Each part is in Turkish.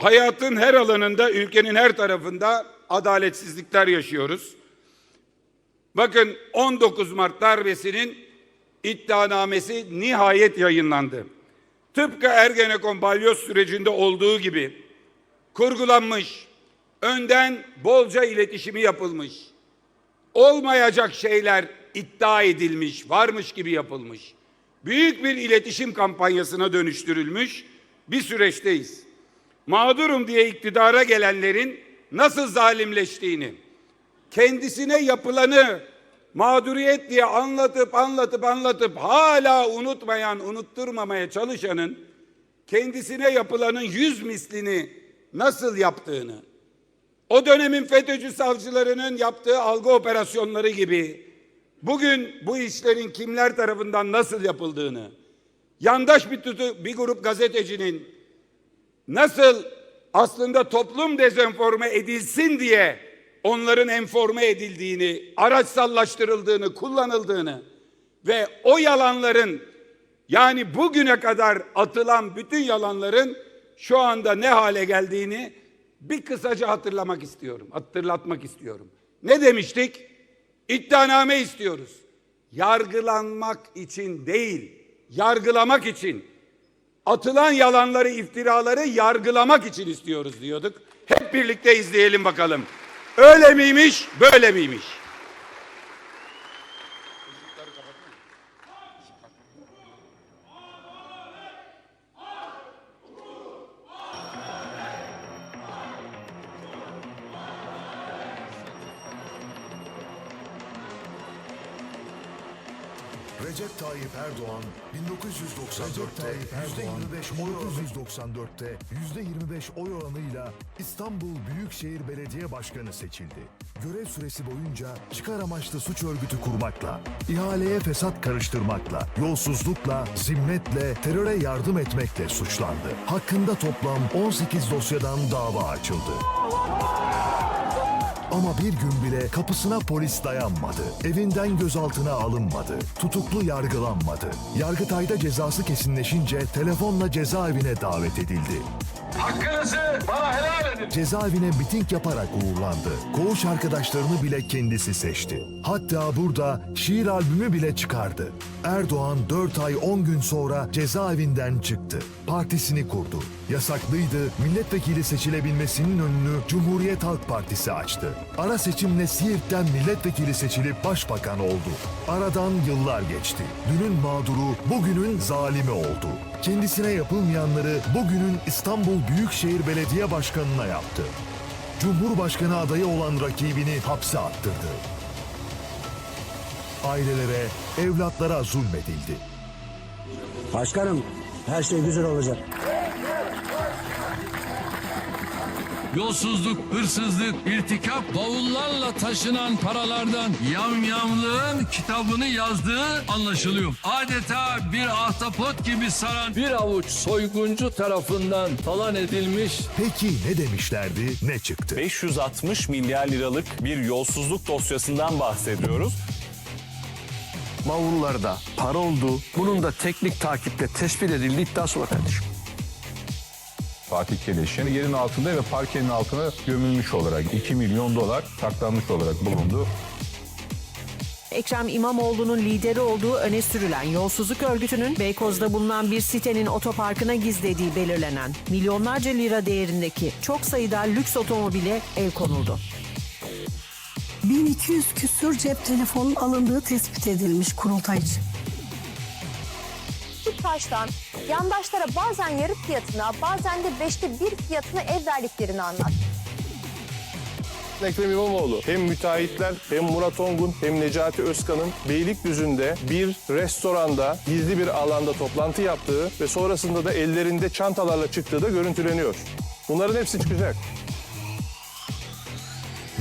Hayatın her alanında, ülkenin her tarafında adaletsizlikler yaşıyoruz. Bakın 19 Mart darbesinin iddianamesi nihayet yayınlandı. Tıpkı Ergenekon balyoz sürecinde olduğu gibi kurgulanmış, önden bolca iletişimi yapılmış, olmayacak şeyler iddia edilmiş, varmış gibi yapılmış. Büyük bir iletişim kampanyasına dönüştürülmüş bir süreçteyiz. Mağdurum diye iktidara gelenlerin nasıl zalimleştiğini, kendisine yapılanı mağduriyet diye anlatıp anlatıp anlatıp hala unutmayan, unutturmamaya çalışanın kendisine yapılanın yüz mislini nasıl yaptığını, o dönemin FETÖ'cü savcılarının yaptığı algı operasyonları gibi bugün bu işlerin kimler tarafından nasıl yapıldığını, yandaş bir tutu, bir grup gazetecinin nasıl aslında toplum dezenforme edilsin diye onların enforme edildiğini, araçsallaştırıldığını, kullanıldığını ve o yalanların yani bugüne kadar atılan bütün yalanların şu anda ne hale geldiğini bir kısaca hatırlamak istiyorum, hatırlatmak istiyorum. Ne demiştik? İddianame istiyoruz. Yargılanmak için değil, yargılamak için. Atılan yalanları, iftiraları yargılamak için istiyoruz diyorduk. Hep birlikte izleyelim bakalım. Öyle miymiş, böyle miymiş? Erdoğan 1994'te %25 oy oranı 1994'te %25 oy oranıyla İstanbul Büyükşehir Belediye Başkanı seçildi. Görev süresi boyunca çıkar amaçlı suç örgütü kurmakla, ihaleye fesat karıştırmakla, yolsuzlukla, zimmetle, teröre yardım etmekle suçlandı. Hakkında toplam 18 dosyadan dava açıldı. Ama bir gün bile kapısına polis dayanmadı. Evinden gözaltına alınmadı. Tutuklu yargılanmadı. Yargıtay'da cezası kesinleşince telefonla cezaevine davet edildi. Hakkınızı bana helal edin. Cezaevine miting yaparak uğurlandı. Koğuş arkadaşlarını bile kendisi seçti. Hatta burada şiir albümü bile çıkardı. Erdoğan 4 ay 10 gün sonra cezaevinden çıktı. Partisini kurdu. Yasaklıydı, milletvekili seçilebilmesinin önünü Cumhuriyet Halk Partisi açtı. Ara seçimle Siirt'ten milletvekili seçilip başbakan oldu. Aradan yıllar geçti. Dünün mağduru bugünün zalimi oldu. Kendisine yapılmayanları bugünün İstanbul Büyükşehir Belediye Başkanı'na yaptı. Cumhurbaşkanı adayı olan rakibini hapse attırdı. Ailelere, evlatlara zulmedildi. Başkanım her şey güzel olacak. Yolsuzluk, hırsızlık, irtikap, bavullarla taşınan paralardan yamyamlığın kitabını yazdığı anlaşılıyor. Adeta bir ahtapot gibi saran bir avuç soyguncu tarafından talan edilmiş Peki ne demişlerdi, ne çıktı? 560 milyar liralık bir yolsuzluk dosyasından bahsediyoruz. bavullarda para olduğu, bunun da teknik takiple tespit edildiği iddiası var kardeşim. Fatih Keleş'in yerin altında ve parkenin altına gömülmüş olarak 2 milyon dolar saklanmış olarak bulundu. Ekrem İmamoğlu'nun lideri olduğu öne sürülen yolsuzluk örgütünün Beykoz'da bulunan bir sitenin otoparkına gizlediği belirlenen milyonlarca lira değerindeki çok sayıda lüks otomobile el konuldu. 1200 küsür cep telefonun alındığı tespit edilmiş kurultaycı. Tüpraş'tan yandaşlara bazen yarı fiyatına bazen de beşte bir fiyatına ev verdiklerini anlat. Ekrem İmamoğlu hem müteahhitler hem Murat Ongun hem Necati Özkan'ın Beylikdüzü'nde bir restoranda gizli bir alanda toplantı yaptığı ve sonrasında da ellerinde çantalarla çıktığı da görüntüleniyor. Bunların hepsi çıkacak.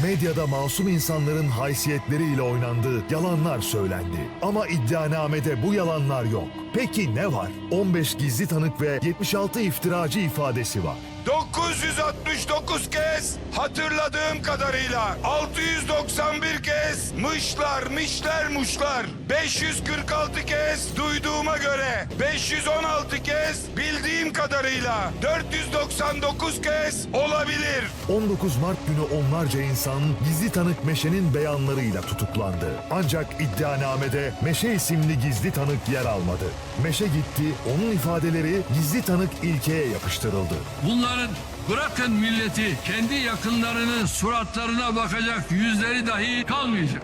Medyada masum insanların haysiyetleriyle oynandığı yalanlar söylendi. Ama iddianamede bu yalanlar yok. Peki ne var? 15 gizli tanık ve 76 iftiracı ifadesi var. 969 kez hatırladığım kadarıyla 691 kez mışlar mişler muşlar 546 kez duyduğuma göre 516 kez bildiğim kadarıyla 499 kez olabilir 19 Mart günü onlarca insan gizli tanık Meşe'nin beyanlarıyla tutuklandı. Ancak iddianamede Meşe isimli gizli tanık yer almadı. Meşe gitti, onun ifadeleri gizli tanık ilkeye yapıştırıldı. Bunların bırakın milleti kendi yakınlarının suratlarına bakacak yüzleri dahi kalmayacak.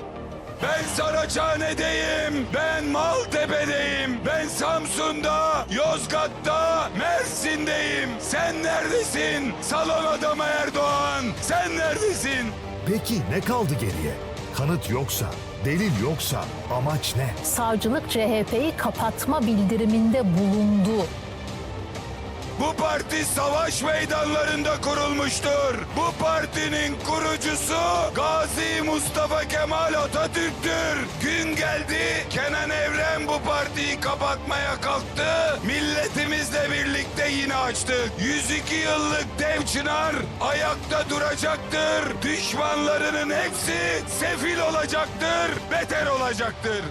Ben Saraçhane'deyim, ben Maltepe'deyim, ben Samsun'da, Yozgat'ta, Mersin'deyim. Sen neredesin? Salon adamı Erdoğan, sen neredesin? Peki ne kaldı geriye? Kanıt yoksa, delil yoksa amaç ne? Savcılık CHP'yi kapatma bildiriminde bulundu. Bu parti savaş meydanlarında kurulmuştur. Bu partinin kurucusu Gazi Mustafa Kemal Atatürk'tür. Gün geldi Kenan Evren bu partiyi kapatmaya kalktı. Milletimizle birlikte yine açtık. 102 yıllık dev çınar ayakta duracaktır. Düşmanlarının hepsi sefil olacaktır, beter olacaktır.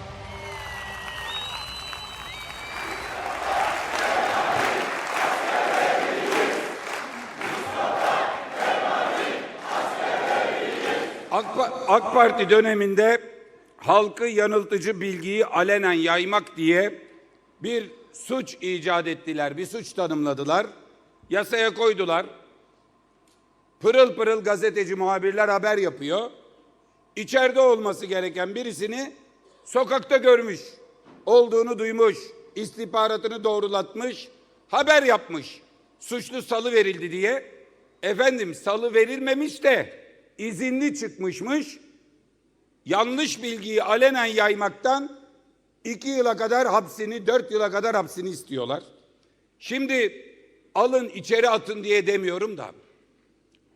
AK, Pa- AK Parti döneminde halkı yanıltıcı bilgiyi alenen yaymak diye bir suç icat ettiler, bir suç tanımladılar. Yasaya koydular. Pırıl pırıl gazeteci muhabirler haber yapıyor. İçeride olması gereken birisini sokakta görmüş, olduğunu duymuş, istihbaratını doğrulatmış, haber yapmış. Suçlu salı verildi diye. Efendim salı verilmemiş de izinli çıkmışmış. Yanlış bilgiyi alenen yaymaktan iki yıla kadar hapsini, dört yıla kadar hapsini istiyorlar. Şimdi alın içeri atın diye demiyorum da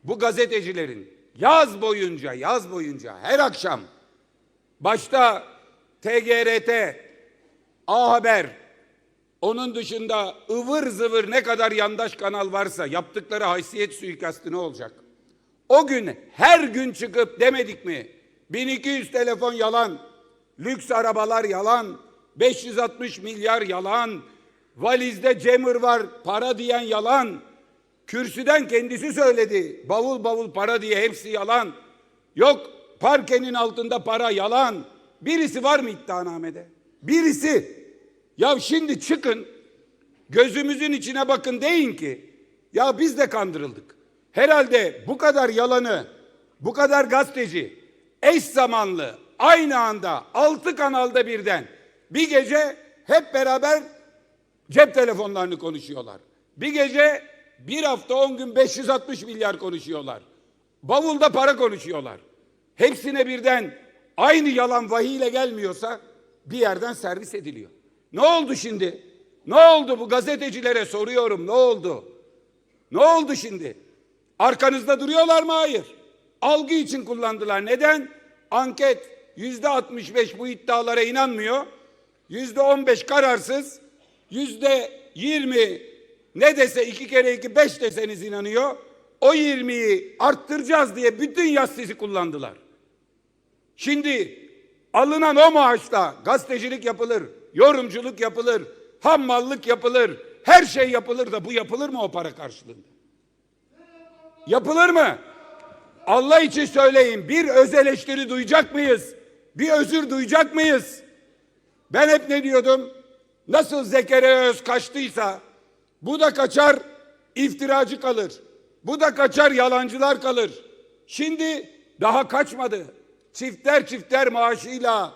bu gazetecilerin yaz boyunca, yaz boyunca her akşam başta TGRT, A Haber, onun dışında ıvır zıvır ne kadar yandaş kanal varsa yaptıkları haysiyet suikastı ne olacak? O gün her gün çıkıp demedik mi? 1200 telefon yalan, lüks arabalar yalan, 560 milyar yalan, valizde cemir var para diyen yalan, kürsüden kendisi söyledi bavul bavul para diye hepsi yalan. Yok parkenin altında para yalan. Birisi var mı iddianamede? Birisi. Ya şimdi çıkın gözümüzün içine bakın deyin ki ya biz de kandırıldık. Herhalde bu kadar yalanı, bu kadar gazeteci eş zamanlı aynı anda altı kanalda birden bir gece hep beraber cep telefonlarını konuşuyorlar. Bir gece bir hafta on gün 560 milyar konuşuyorlar. Bavulda para konuşuyorlar. Hepsine birden aynı yalan vahiy ile gelmiyorsa bir yerden servis ediliyor. Ne oldu şimdi? Ne oldu bu gazetecilere soruyorum ne oldu? Ne oldu şimdi? Arkanızda duruyorlar mı? Hayır. Algı için kullandılar. Neden? Anket yüzde 65 bu iddialara inanmıyor. Yüzde 15 kararsız. Yüzde 20 ne dese iki kere iki beş deseniz inanıyor. O 20'yi arttıracağız diye bütün yaz sizi kullandılar. Şimdi alınan o maaşla gazetecilik yapılır, yorumculuk yapılır, hammallık yapılır, her şey yapılır da bu yapılır mı o para karşılığında? Yapılır mı? Allah için söyleyin bir öz eleştiri duyacak mıyız? Bir özür duyacak mıyız? Ben hep ne diyordum? Nasıl Zekeriya Öz kaçtıysa bu da kaçar iftiracı kalır. Bu da kaçar yalancılar kalır. Şimdi daha kaçmadı. Çifter çifter maaşıyla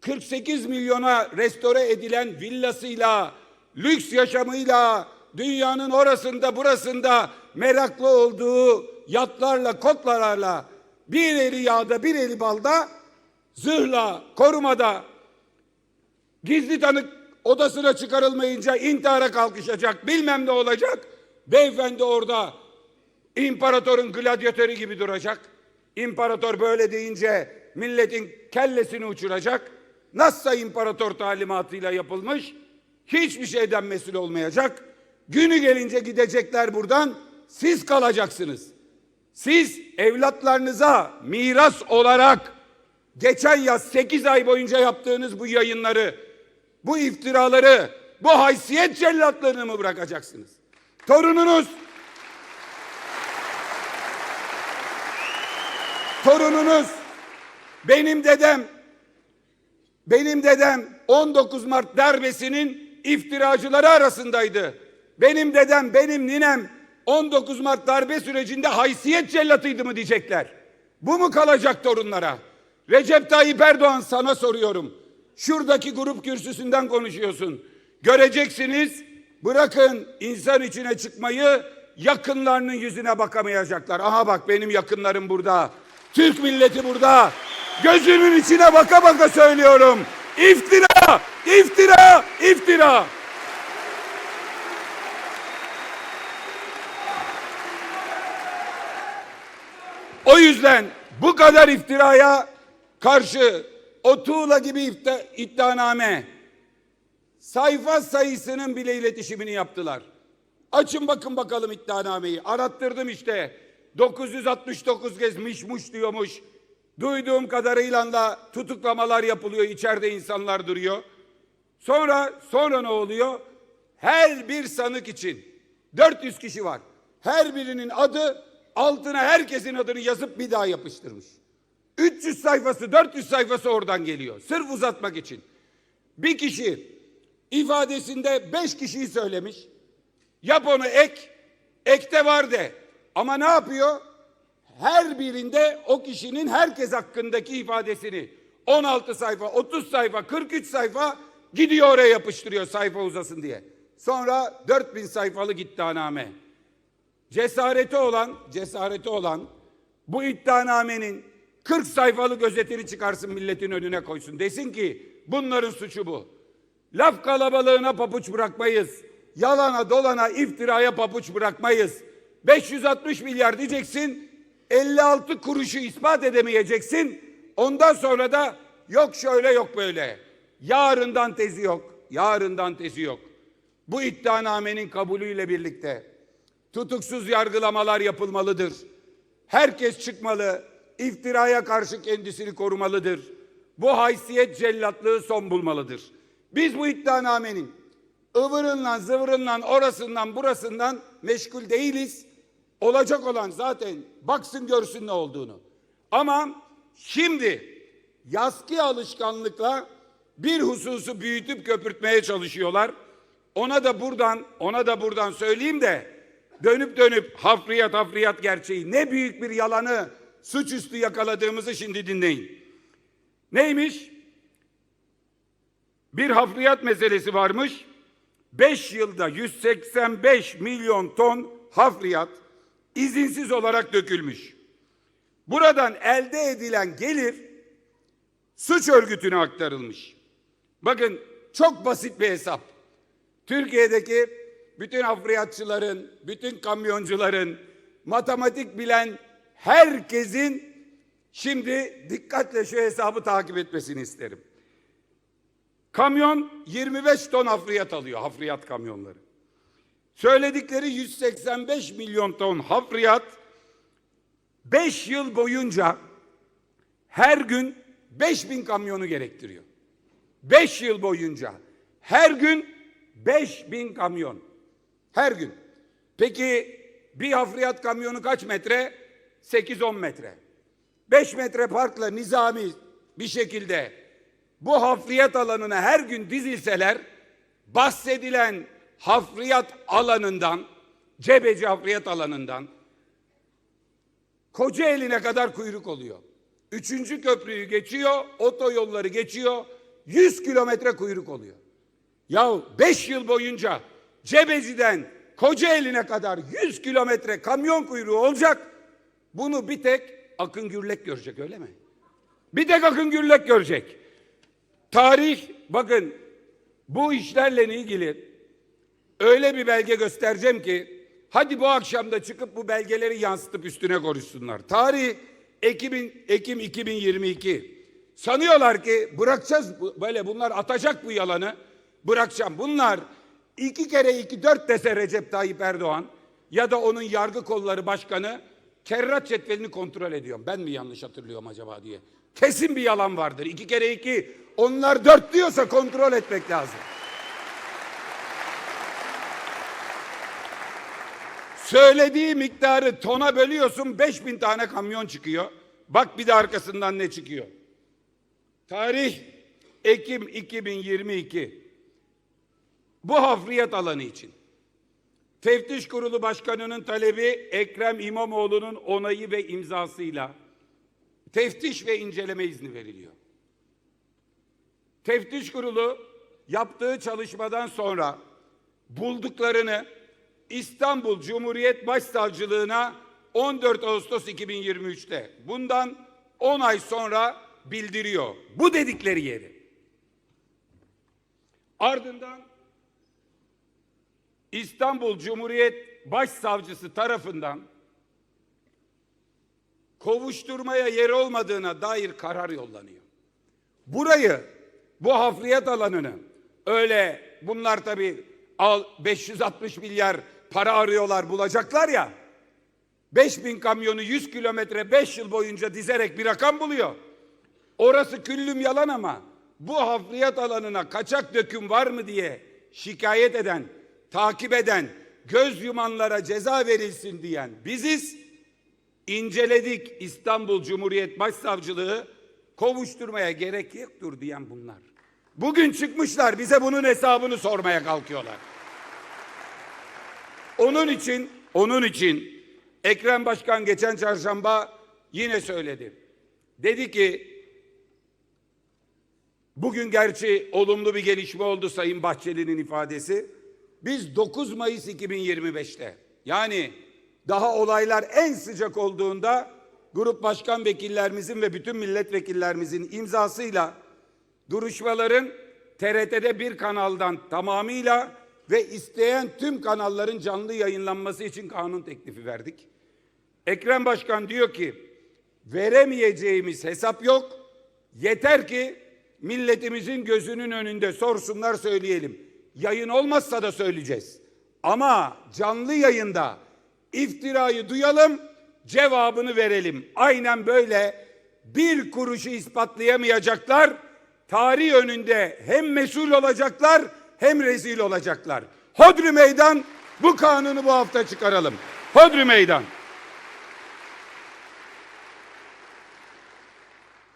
48 milyona restore edilen villasıyla, lüks yaşamıyla, dünyanın orasında burasında meraklı olduğu yatlarla, kotlarla bir eli yağda bir eli balda zırhla, korumada gizli tanık odasına çıkarılmayınca intihara kalkışacak bilmem ne olacak. Beyefendi orada imparatorun gladyatörü gibi duracak. İmparator böyle deyince milletin kellesini uçuracak. Nasılsa imparator talimatıyla yapılmış hiçbir şeyden mesul olmayacak. Günü gelince gidecekler buradan. Siz kalacaksınız. Siz evlatlarınıza miras olarak geçen yaz 8 ay boyunca yaptığınız bu yayınları, bu iftiraları, bu haysiyet cellatlarını mı bırakacaksınız? Torununuz torununuz benim dedem benim dedem 19 Mart darbesinin iftiracıları arasındaydı. Benim dedem, benim ninem 19 Mart darbe sürecinde haysiyet cellatıydı mı diyecekler. Bu mu kalacak torunlara? Recep Tayyip Erdoğan sana soruyorum. Şuradaki grup kürsüsünden konuşuyorsun. Göreceksiniz bırakın insan içine çıkmayı yakınlarının yüzüne bakamayacaklar. Aha bak benim yakınlarım burada. Türk milleti burada. Gözümün içine baka baka söylüyorum. İftira, iftira, iftira. O yüzden bu kadar iftiraya karşı o tuğla gibi ifta, iddianame sayfa sayısının bile iletişimini yaptılar. Açın bakın bakalım iddianameyi. Arattırdım işte. 969 kez mişmuş diyormuş. Duyduğum kadarıyla da tutuklamalar yapılıyor. içeride insanlar duruyor. Sonra sonra ne oluyor? Her bir sanık için 400 kişi var. Her birinin adı altına herkesin adını yazıp bir daha yapıştırmış. 300 sayfası 400 sayfası oradan geliyor. Sırf uzatmak için. Bir kişi ifadesinde 5 kişiyi söylemiş. Yap onu ek. Ekte var de. Ama ne yapıyor? Her birinde o kişinin herkes hakkındaki ifadesini 16 sayfa, 30 sayfa, 43 sayfa gidiyor oraya yapıştırıyor sayfa uzasın diye. Sonra 4000 sayfalık iddianame. Cesareti olan, cesareti olan bu iddianamenin 40 sayfalık özetini çıkarsın milletin önüne koysun. Desin ki bunların suçu bu. Laf kalabalığına papuç bırakmayız. Yalana dolana iftiraya papuç bırakmayız. 560 milyar diyeceksin. 56 kuruşu ispat edemeyeceksin. Ondan sonra da yok şöyle yok böyle. Yarından tezi yok. Yarından tezi yok. Bu iddianamenin kabulüyle birlikte tutuksuz yargılamalar yapılmalıdır. Herkes çıkmalı, iftiraya karşı kendisini korumalıdır. Bu haysiyet cellatlığı son bulmalıdır. Biz bu iddianamenin ıvırından zıvırından orasından burasından meşgul değiliz. Olacak olan zaten baksın görsün ne olduğunu. Ama şimdi yaski alışkanlıkla bir hususu büyütüp köpürtmeye çalışıyorlar. Ona da buradan ona da buradan söyleyeyim de dönüp dönüp hafriyat hafriyat gerçeği ne büyük bir yalanı suçüstü yakaladığımızı şimdi dinleyin. Neymiş? Bir hafriyat meselesi varmış. 5 yılda 185 milyon ton hafriyat izinsiz olarak dökülmüş. Buradan elde edilen gelir suç örgütüne aktarılmış. Bakın çok basit bir hesap. Türkiye'deki bütün hafriyatçıların, bütün kamyoncuların, matematik bilen herkesin şimdi dikkatle şu hesabı takip etmesini isterim. Kamyon 25 ton hafriyat alıyor, hafriyat kamyonları. Söyledikleri 185 milyon ton hafriyat 5 yıl boyunca her gün 5000 kamyonu gerektiriyor. 5 yıl boyunca her gün 5000 kamyon. Her gün. Peki bir hafriyat kamyonu kaç metre? 8-10 metre. 5 metre parkla nizami bir şekilde bu hafriyat alanına her gün dizilseler bahsedilen hafriyat alanından, Cebeci hafriyat alanından Kocaeli'ne kadar kuyruk oluyor. Üçüncü köprüyü geçiyor, otoyolları geçiyor, 100 kilometre kuyruk oluyor. Ya 5 yıl boyunca Cebeci'den Kocaeli'ne kadar 100 kilometre kamyon kuyruğu olacak. Bunu bir tek Akın Gürlek görecek öyle mi? Bir tek Akın Gürlek görecek. Tarih bakın bu işlerle ilgili öyle bir belge göstereceğim ki hadi bu akşam da çıkıp bu belgeleri yansıtıp üstüne konuşsunlar. Tarih Ekim, Ekim 2022. Sanıyorlar ki bırakacağız böyle bunlar atacak bu yalanı. Bırakacağım. Bunlar iki kere iki dört dese Recep Tayyip Erdoğan ya da onun yargı kolları başkanı kerrat cetvelini kontrol ediyorum. Ben mi yanlış hatırlıyorum acaba diye. Kesin bir yalan vardır. İki kere iki onlar dört diyorsa kontrol etmek lazım. Söylediği miktarı tona bölüyorsun 5000 tane kamyon çıkıyor. Bak bir de arkasından ne çıkıyor. Tarih Ekim 2022. Bu hafriyat alanı için. Teftiş Kurulu Başkanı'nın talebi Ekrem İmamoğlu'nun onayı ve imzasıyla teftiş ve inceleme izni veriliyor. Teftiş Kurulu yaptığı çalışmadan sonra bulduklarını İstanbul Cumhuriyet Başsavcılığına 14 Ağustos 2023'te bundan 10 ay sonra bildiriyor. Bu dedikleri yeri. Ardından İstanbul Cumhuriyet Başsavcısı tarafından kovuşturmaya yer olmadığına dair karar yollanıyor. Burayı, bu hafriyat alanını öyle bunlar tabii al 560 milyar para arıyorlar bulacaklar ya. 5000 kamyonu 100 kilometre 5 yıl boyunca dizerek bir rakam buluyor. Orası küllüm yalan ama bu hafriyat alanına kaçak döküm var mı diye şikayet eden, takip eden, göz yumanlara ceza verilsin diyen biziz. İnceledik İstanbul Cumhuriyet Başsavcılığı kovuşturmaya gerek yoktur diyen bunlar. Bugün çıkmışlar bize bunun hesabını sormaya kalkıyorlar. Onun için, onun için Ekrem Başkan geçen çarşamba yine söyledi. Dedi ki bugün gerçi olumlu bir gelişme oldu Sayın Bahçeli'nin ifadesi. Biz 9 Mayıs 2025'te yani daha olaylar en sıcak olduğunda grup başkan vekillerimizin ve bütün milletvekillerimizin imzasıyla duruşmaların TRT'de bir kanaldan tamamıyla ve isteyen tüm kanalların canlı yayınlanması için kanun teklifi verdik. Ekrem Başkan diyor ki veremeyeceğimiz hesap yok. Yeter ki milletimizin gözünün önünde sorsunlar söyleyelim. Yayın olmazsa da söyleyeceğiz. Ama canlı yayında iftirayı duyalım, cevabını verelim. Aynen böyle bir kuruşu ispatlayamayacaklar. Tarih önünde hem mesul olacaklar hem rezil olacaklar. Hodri meydan bu kanunu bu hafta çıkaralım. Hodri meydan.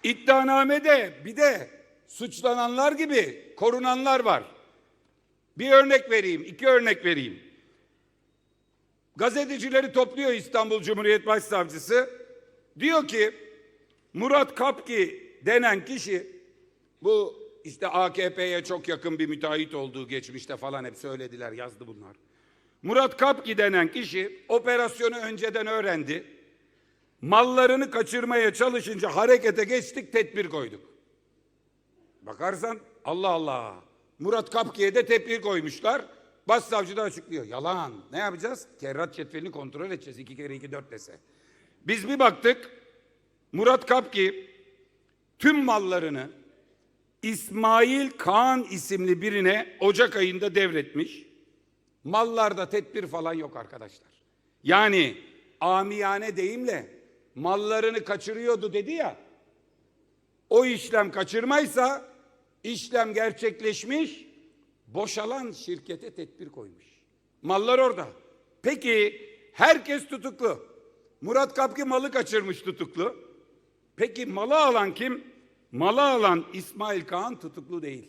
İddianamede bir de suçlananlar gibi korunanlar var. Bir örnek vereyim, iki örnek vereyim. Gazetecileri topluyor İstanbul Cumhuriyet Başsavcısı. Diyor ki Murat Kapki denen kişi bu işte AKP'ye çok yakın bir müteahhit olduğu geçmişte falan hep söylediler, yazdı bunlar. Murat Kapki denen kişi operasyonu önceden öğrendi. Mallarını kaçırmaya çalışınca harekete geçtik, tedbir koyduk. Bakarsan Allah Allah. Murat Kapki'ye de tedbir koymuşlar. Başsavcı açıklıyor. Yalan. Ne yapacağız? Kerrat cetvelini kontrol edeceğiz. İki kere iki dört dese. Biz bir baktık. Murat Kapki tüm mallarını İsmail Kaan isimli birine Ocak ayında devretmiş. Mallarda tedbir falan yok arkadaşlar. Yani amiyane deyimle mallarını kaçırıyordu dedi ya. O işlem kaçırmaysa işlem gerçekleşmiş, boşalan şirkete tedbir koymuş. Mallar orada. Peki herkes tutuklu. Murat Kapki malı kaçırmış tutuklu. Peki malı alan kim? Malı alan İsmail Kağan tutuklu değil.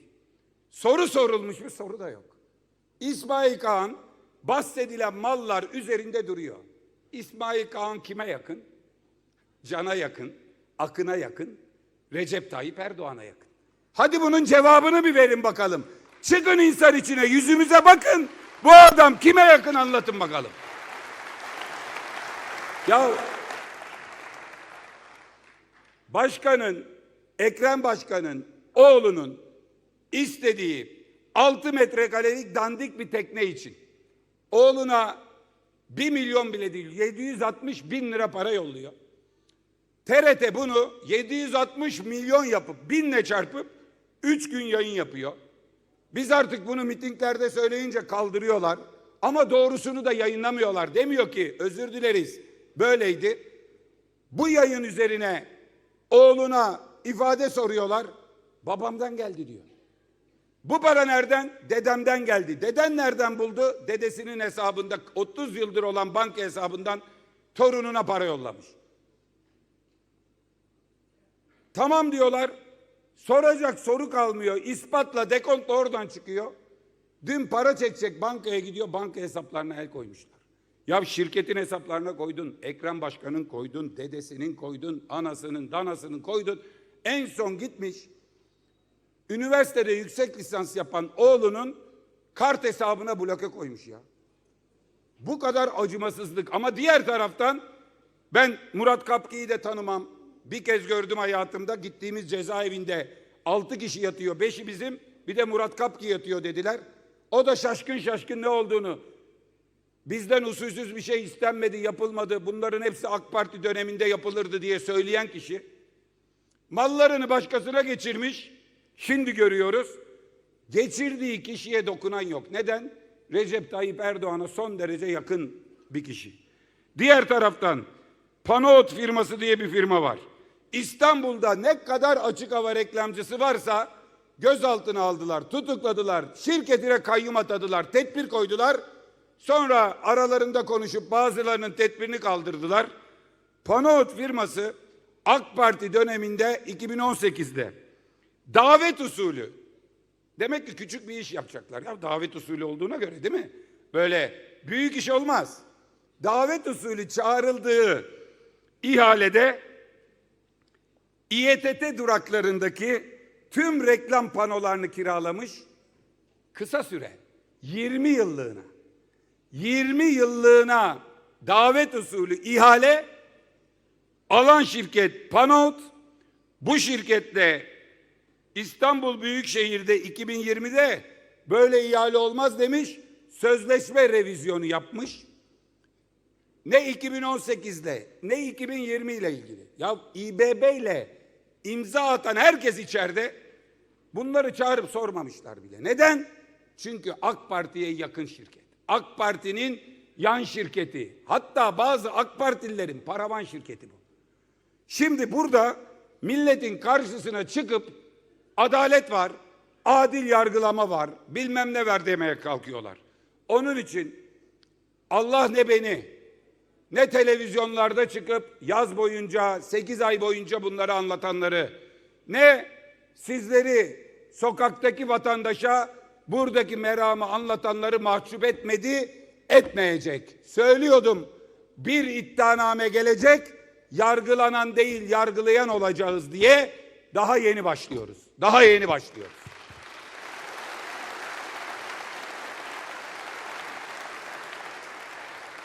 Soru sorulmuş mu? Soru da yok. İsmail Kağan bahsedilen mallar üzerinde duruyor. İsmail Kağan kime yakın? Can'a yakın, Akın'a yakın, Recep Tayyip Erdoğan'a yakın. Hadi bunun cevabını bir verin bakalım. Çıkın insan içine, yüzümüze bakın. Bu adam kime yakın anlatın bakalım. Ya başkanın, Ekrem Başkan'ın oğlunun istediği 6 metrekarelik dandik bir tekne için oğluna 1 milyon bile değil 760 bin lira para yolluyor. TRT bunu 760 milyon yapıp binle çarpıp 3 gün yayın yapıyor. Biz artık bunu mitinglerde söyleyince kaldırıyorlar. Ama doğrusunu da yayınlamıyorlar. Demiyor ki özür dileriz böyleydi. Bu yayın üzerine oğluna ifade soruyorlar. Babamdan geldi diyor. Bu para nereden? Dedemden geldi. Deden nereden buldu? Dedesinin hesabında 30 yıldır olan banka hesabından torununa para yollamış. Tamam diyorlar. Soracak soru kalmıyor. İspatla dekont da oradan çıkıyor. Dün para çekecek bankaya gidiyor. Banka hesaplarına el koymuşlar. Ya şirketin hesaplarına koydun. Ekrem Başkan'ın koydun. Dedesinin koydun. Anasının, danasının koydun. En son gitmiş. Üniversitede yüksek lisans yapan oğlunun kart hesabına bloke koymuş ya. Bu kadar acımasızlık ama diğer taraftan ben Murat Kapki'yi de tanımam. Bir kez gördüm hayatımda gittiğimiz cezaevinde altı kişi yatıyor. Beşi bizim bir de Murat Kapki yatıyor dediler. O da şaşkın şaşkın ne olduğunu. Bizden usulsüz bir şey istenmedi, yapılmadı. Bunların hepsi AK Parti döneminde yapılırdı diye söyleyen kişi. Mallarını başkasına geçirmiş. Şimdi görüyoruz. Geçirdiği kişiye dokunan yok. Neden? Recep Tayyip Erdoğan'a son derece yakın bir kişi. Diğer taraftan Panaut firması diye bir firma var. İstanbul'da ne kadar açık hava reklamcısı varsa gözaltına aldılar, tutukladılar, şirketine kayyum atadılar, tedbir koydular. Sonra aralarında konuşup bazılarının tedbirini kaldırdılar. Panaut firması AK Parti döneminde 2018'de davet usulü demek ki küçük bir iş yapacaklar. Ya davet usulü olduğuna göre değil mi? Böyle büyük iş olmaz. Davet usulü çağrıldığı ihalede İETT duraklarındaki tüm reklam panolarını kiralamış kısa süre 20 yıllığına 20 yıllığına davet usulü ihale alan şirket Panaut bu şirketle İstanbul Büyükşehir'de 2020'de böyle ihale olmaz demiş. Sözleşme revizyonu yapmış. Ne 2018'de ne 2020 ile ilgili. Ya İBB ile imza atan herkes içeride bunları çağırıp sormamışlar bile. Neden? Çünkü AK Parti'ye yakın şirket. AK Parti'nin yan şirketi. Hatta bazı AK Partililerin paravan şirketi bu. Şimdi burada milletin karşısına çıkıp adalet var, adil yargılama var, bilmem ne var demeye kalkıyorlar. Onun için Allah ne beni ne televizyonlarda çıkıp yaz boyunca 8 ay boyunca bunları anlatanları ne sizleri sokaktaki vatandaşa buradaki meramı anlatanları mahcup etmedi, etmeyecek. Söylüyordum bir iddianame gelecek, yargılanan değil yargılayan olacağız diye daha yeni başlıyoruz. Daha yeni başlıyoruz.